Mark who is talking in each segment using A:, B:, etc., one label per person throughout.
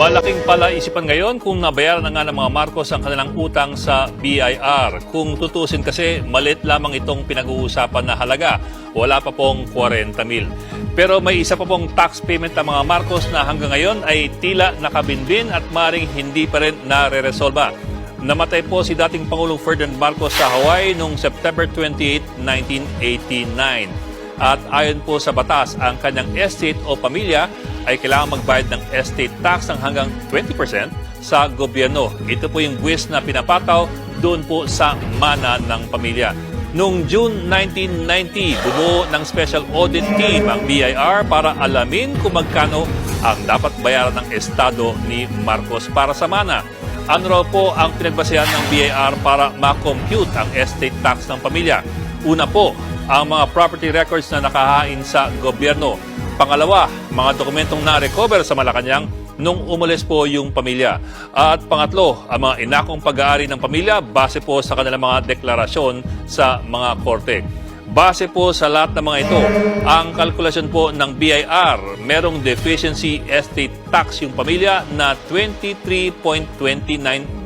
A: Malaking palaisipan ngayon kung nabayaran na nga ng mga Marcos ang kanilang utang sa BIR. Kung tutusin kasi, malit lamang itong pinag-uusapan na halaga. Wala pa pong 40 mil. Pero may isa pa pong tax payment ng mga Marcos na hanggang ngayon ay tila nakabinbin at maring hindi pa rin nare-resolba. Namatay po si dating Pangulong Ferdinand Marcos sa Hawaii noong September 28, 1989. At ayon po sa batas, ang kanyang estate o pamilya ay kailangan magbayad ng estate tax ng hanggang 20% sa gobyerno. Ito po yung buwis na pinapataw doon po sa mana ng pamilya. Noong June 1990, bumuo ng special audit team ang BIR para alamin kung magkano ang dapat bayaran ng Estado ni Marcos para sa mana. Ano raw po ang pinagbasehan ng BIR para ma-compute ang estate tax ng pamilya? Una po, ang mga property records na nakahain sa gobyerno. Pangalawa, mga dokumentong na-recover sa Malacanang nung umalis po yung pamilya. At pangatlo, ang mga inakong pag-aari ng pamilya base po sa kanilang mga deklarasyon sa mga korte. Base po sa lahat ng mga ito, ang kalkulasyon po ng BIR, merong deficiency estate tax yung pamilya na 23.29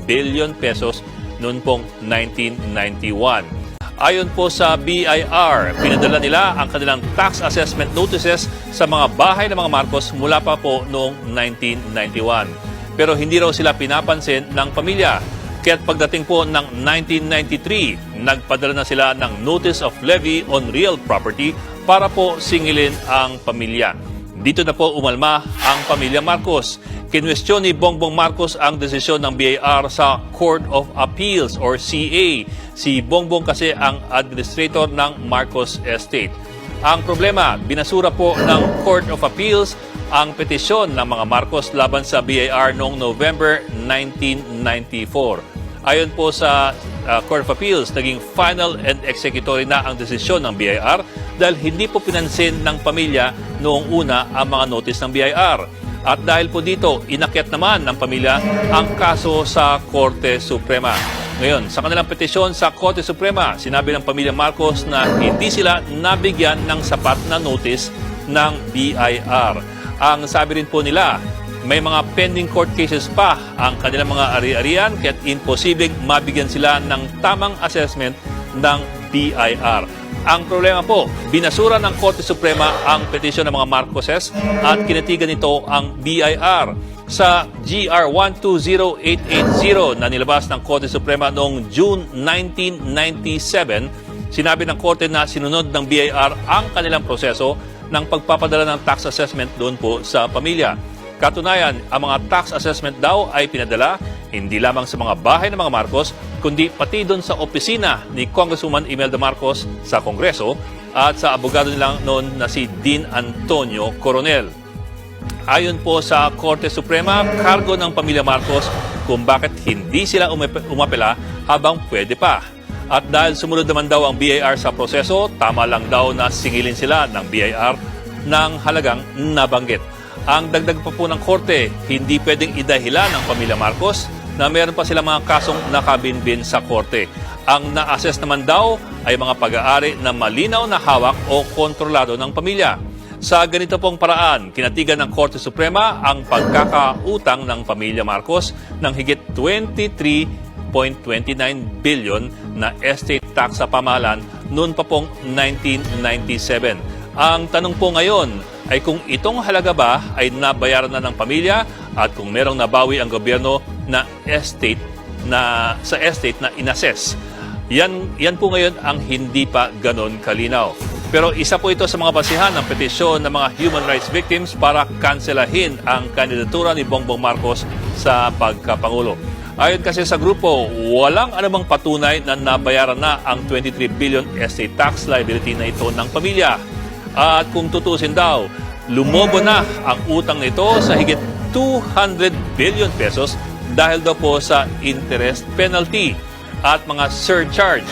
A: billion pesos noon pong 1991. Ayon po sa BIR, pinadala nila ang kanilang tax assessment notices sa mga bahay ng mga Marcos mula pa po noong 1991. Pero hindi raw sila pinapansin ng pamilya. Kaya't pagdating po ng 1993, nagpadala na sila ng Notice of Levy on Real Property para po singilin ang pamilya. Dito na po umalma ang pamilya Marcos. Kinwestiyon ni Bongbong Marcos ang desisyon ng BIR sa Court of Appeals or CA. Si Bongbong kasi ang administrator ng Marcos Estate. Ang problema, binasura po ng Court of Appeals ang petisyon ng mga Marcos laban sa BIR noong November 1994. Ayon po sa uh, Court of Appeals, naging final and executory na ang desisyon ng BIR dahil hindi po pinansin ng pamilya noong una ang mga notice ng BIR. At dahil po dito, inakyat naman ng pamilya ang kaso sa Korte Suprema. Ngayon, sa kanilang petisyon sa Korte Suprema, sinabi ng pamilya Marcos na hindi sila nabigyan ng sapat na notice ng BIR. Ang sabi rin po nila, may mga pending court cases pa ang kanilang mga ari-arian kaya't imposibleng mabigyan sila ng tamang assessment ng BIR. Ang problema po, binasura ng Korte Suprema ang petisyon ng mga Marcoses at kinatigan nito ang BIR. Sa GR 120880 na nilabas ng Korte Suprema noong June 1997, sinabi ng Korte na sinunod ng BIR ang kanilang proseso ng pagpapadala ng tax assessment doon po sa pamilya. Katunayan, ang mga tax assessment daw ay pinadala hindi lamang sa mga bahay ng mga Marcos, kundi pati doon sa opisina ni Congresswoman Imelda Marcos sa Kongreso at sa abogado nilang noon na si Dean Antonio Coronel. Ayon po sa Korte Suprema, kargo ng pamilya Marcos kung bakit hindi sila umap- umapela habang pwede pa. At dahil sumunod naman daw ang BIR sa proseso, tama lang daw na singilin sila ng BIR ng halagang nabanggit. Ang dagdag pa po ng korte, hindi pwedeng idahilan ng pamilya Marcos na meron pa silang mga kasong nakabinbin sa korte. Ang na-assess naman daw ay mga pag-aari na malinaw na hawak o kontrolado ng pamilya. Sa ganito pong paraan, kinatigan ng Korte Suprema ang pagkakautang ng pamilya Marcos ng higit 23.29 billion na estate tax sa pamahalaan noon pa pong 1997. Ang tanong po ngayon ay kung itong halaga ba ay nabayaran na ng pamilya at kung merong nabawi ang gobyerno na estate na sa estate na inassess. Yan, yan po ngayon ang hindi pa ganon kalinaw. Pero isa po ito sa mga basihan ng petisyon ng mga human rights victims para kanselahin ang kandidatura ni Bongbong Marcos sa pagkapangulo. Ayon kasi sa grupo, walang anumang patunay na nabayaran na ang 23 billion estate tax liability na ito ng pamilya. At kung tutusin daw, lumobo na ang utang nito sa higit 200 billion pesos dahil daw po sa interest penalty at mga surcharge.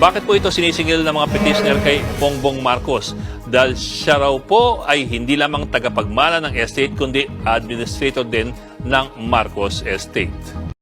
A: Bakit po ito sinisingil ng mga petitioner kay Bongbong Marcos? Dahil siya raw po ay hindi lamang tagapagmana ng estate kundi administrator din ng Marcos Estate.